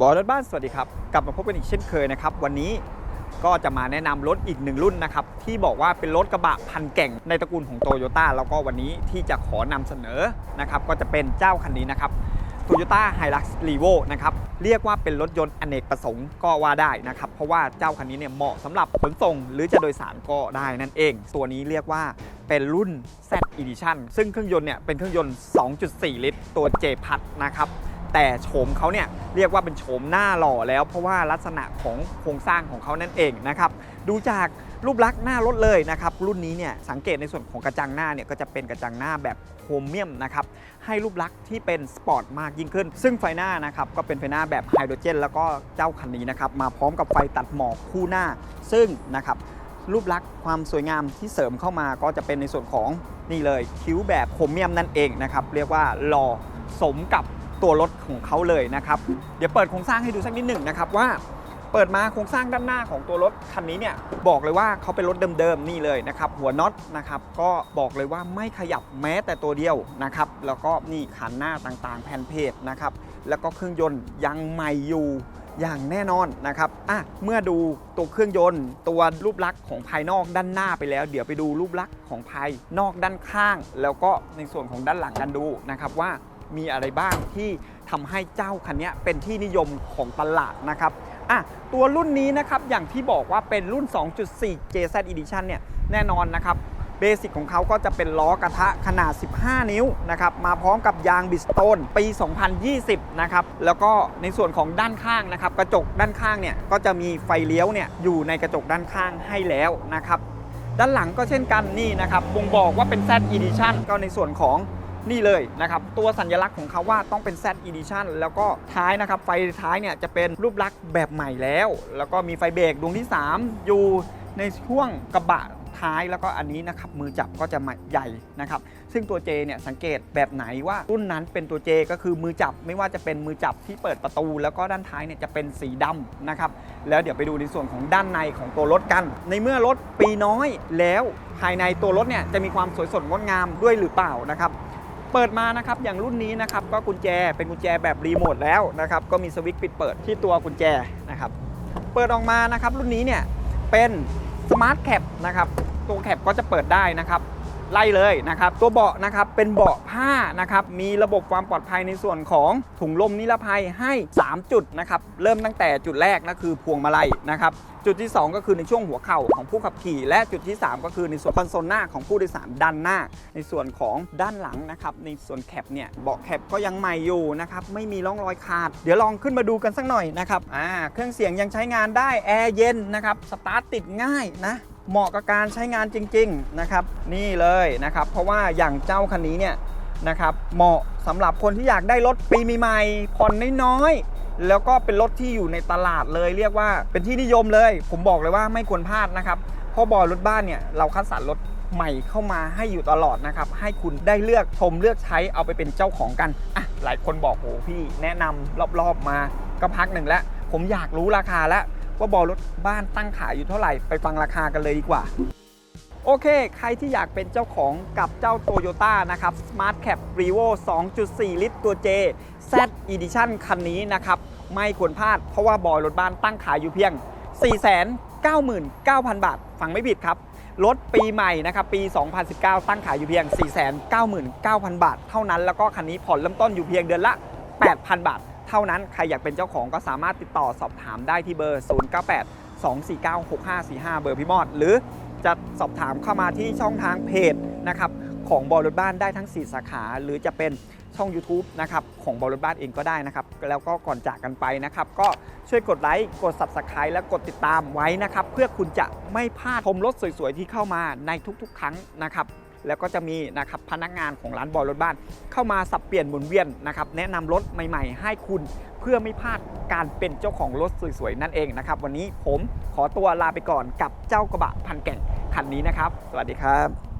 บอรถบ้านสวัสดีครับ กลับมาพบกันอีกเช่นเคยนะครับ วันนี้ก็จะมาแนะนำรถอีกหนึ่งรุ่นนะครับ ที่บอกว่าเป็นรถกระบะพันแก่งในตระกูลของโตโยต้าแล้วก็วันนี้ที่จะขอนำเสนอนะครับ ก็จะเป็นเจ้าคันนี้นะครับ Toyota Hilux Revo นะครับเรียกว่าเป็นรถยนต์อเนกประสงค์ก็ว่าได้นะครับ เพราะว่าเจ้าคันนี้เนี่ยเหมาะสำหรับขนส่ง หรือจะโดยสารก็ได้นั่นเอง ตัวนี้เรียกว่าเป็นรุ่น Z Edition ซึ่งเครื่องยนต์เนี่ยเป็นเครื่องยนต์ 2.4 ลิตร ตัว J พัดนะครับ แต่โฉมเขาเนี่ยเรียกว่าเป็นโฉมหน้าหล่อแล้ว เพราะว่าลักษณะของโครงสร้างของเขานั่นเองนะครับดูจากรูปลักษณ์หน้ารถเลยนะครับรุ่นนี้เนี่ยสังเกตในส่วนของกระจังหน้าเนี่ยก็จะเป็นกระจังหน้าแบบโครเมียมนะครับให้รูปลักษณ์ที่เป็นสปอร์ตมากยิ่งขึ้น ซึ่งไฟหน้านะครับก็เป็นไฟหน้าแบบไฮโดรเจน แล้วก็เจ้าคันนี้นะครับมาพร้อมกับไฟตัดหมอกคู่หน้า ซึ่งนะครับรูปลักษณ์ความสวยงามที่เสริมเข้ามาก็จะเป็นในส่วนของนี่เลยคิ้วแบบโครเมียมนั่นเองนะครับเรียกว่าหล่อสมกับ ตัวรถของเขาเลยนะครับ เดี๋ยวเปิดโครงสร้างให้ดูสักนิดหนึ่งนะครับว่าเปิดมาโครงสร้างด้านหน้าของตัวรถคันนี้เนี่ยบอกเลยว่าเขาเป็นรถเดิมๆนี่เลยนะครับหัวน็อตนะครับก็บอกเลยว่าไม่ขยับแม้แต่ตัวเดียวนะครับแล้วก็นี่ขันหน้าต่างๆ แผ่นเพจนะครับแล้วก็เครื่องยนต์ยังใหม่อยู่อย่างแน่นอนนะครับอะเมื่อดูตัวเครื่องยนต์ ตัวรูปลักษณ์ของภายนอกด้านหน้าไปแล้ว เดี๋ยวไปดูรูปลักษณ์ของภายนอกด้านข้าง แล้วก็ในส่วนของด้านหลังกันดูนะครับว่า มีอะไรบ้างที่ทำให้เจ้าคันนี้เป็นที่นิยมของตลาดนะครับอะตัวรุ่นนี้นะครับอย่างที่บอกว่าเป็นรุ่น 2.4 JZ Edition เนี่ยแน่นอนนะครับเบสิกของเขาก็จะเป็นล้อกระทะขนาด 15 นิ้วนะครับมาพร้อมกับยางบิสโตนปี 2020 นะครับแล้วก็ในส่วนของด้านข้างนะครับกระจกด้านข้างเนี่ยก็จะมีไฟเลี้ยวเนี่ยอยู่ในกระจกด้านข้างให้แล้วนะครับด้านหลังก็เช่นกันนี่นะครับบ่งบอกว่าเป็น Z Edition ก็ในส่วนของ นี่เลยนะครับตัวสัญลักษณ์ของเขาว่าต้องเป็น Z Edition แล้วก็ท้ายนะครับไฟท้ายเนี่ยจะเป็นรูปลักษณ์แบบใหม่แล้ว แล้วก็มีไฟเบรกดวงที่ 3 อยู่ในช่วงกระบะท้ายแล้วก็อันนี้นะครับมือจับก็จะใหญ่นะครับ ซึ่งตัว J เนี่ยสังเกตแบบไหนว่ารุ่นนั้นเป็นตัว J ก็คือมือจับไม่ว่าจะเป็นมือจับที่เปิดประตู แล้วก็ด้านท้ายเนี่ยจะเป็นสีดำนะครับ แล้วเดี๋ยวไปดูในส่วนของด้านในของตัวรถกัน ในเมื่อรถปีน้อยแล้วภายในตัวรถเนี่ยจะมีความสวยสดงดงามด้วยหรือเปล่านะครับ เปิดมานะครับอย่างรุ่นนี้นะครับก็กุญแจเป็นกุญแจแบบรีโมทแล้วนะครับก็มีสวิตช์ปิดเปิดที่ตัวกุญแจนะครับเปิดออกมานะครับรุ่นนี้เนี่ยเป็นสมาร์ทแคปนะครับตัวแคปก็จะเปิดได้นะครับ ไล่เลยนะครับ ตัวเบาะนะครับเป็นเบาะผ้านะครับมีระบบความปลอดภัยในส่วนของถุงลมนิรภัยให้ 3 จุดนะครับเริ่มตั้งแต่จุดแรกนั่นคือพวงมาลัยนะครับจุดที่ 2 ก็คือในช่วงหัวเข่าของผู้ขับขี่ และจุดที่ 3 ก็คือในส่วนคอนโซลหน้าของผู้โดยสารด้านหน้า ในส่วนของด้านหลังนะครับในส่วนแคปเนี่ยเบาะแคปก็ยังใหม่อยู่นะครับไม่มีร่องรอยขาด เดี๋ยวลองขึ้นมาดูกันสักหน่อยนะครับอ่าเครื่องเสียงยังใช้งานได้แอร์เย็นนะครับสตาร์ทติดง่ายนะ เหมาะกับการใช้งานจริงๆนะครับนี่เลยนะครับ เพราะว่าอย่างเจ้าคันนี้เนี่ยนะครับเหมาะสำหรับคนที่อยากได้รถปีใหม่ๆผ่อนน้อยๆแล้วก็เป็นรถที่อยู่ในตลาดเลย เรียกว่าเป็นที่นิยมเลย ผมบอกเลยว่าไม่ควรพลาดนะครับเพราะบอยรถบ้านเนี่ยเราคัดสรรรถใหม่เข้ามาให้อยู่ตลอดนะครับ ให้คุณได้เลือกชมเลือกใช้เอาไปเป็นเจ้าของกันอะหลายคนบอกโหพี่แนะนำรอบๆมาก็พักหนึ่งแล้ว ผมอยากรู้ราคาแล้ว ว่าบอลรถบ้านตั้งขายอยู่เท่าไหร่ไปฟังราคากันเลยดีกว่า โอเค ใครที่อยากเป็นเจ้าของกับเจ้า Toyota นะครับ Smart Cap Revo 2.4 ลิตรตัว J Z Edition คันนี้นะครับ ไม่ควรพลาดเพราะว่าบอยรถบ้านตั้งขายอยู่เพียง 499,000 บาท ฟังไม่ผิดครับรถปีใหม่นะครับปี 2019 ตั้งขายอยู่เพียง 499,000 บาท เท่านั้นแล้วก็คันนี้ผ่อนเริ่มต้นอยู่เพียงเดือนละ 8,000 บาท เท่านั้นใครอยากเป็นเจ้าของก็สามารถติดต่อสอบถามได้ที่เบอร์ 098 249 6545 เบอร์พี่มอด หรือจะสอบถามเข้ามาที่ช่องทางเพจนะครับของบอลรถบ้านได้ทั้ง 4 สาขา หรือจะเป็นช่อง YouTube นะครับของบอลรถบ้านเองก็ได้นะครับ แล้วก็ก่อนจากกันไปนะครับ ก็ช่วยกดไลค์กด Subscribe และกดติดตามไว้นะครับ เพื่อคุณจะไม่พลาดชมรถสวยๆ ที่เข้ามาในทุกๆ ครั้งนะครับ แล้วก็จะมีนะครับพนักงานของร้านบอยรถบ้าน เข้ามาสับเปลี่ยนหมุนเวียนนะครับแนะนำรถใหม่ ๆ ให้คุณเพื่อไม่พลาดการเป็นเจ้าของรถสวยๆ นั่นเองนะครับ วันนี้ผมขอตัวลาไปก่อนกับเจ้ากระบะพันแก่งคันนี้นะครับ สวัสดีครับ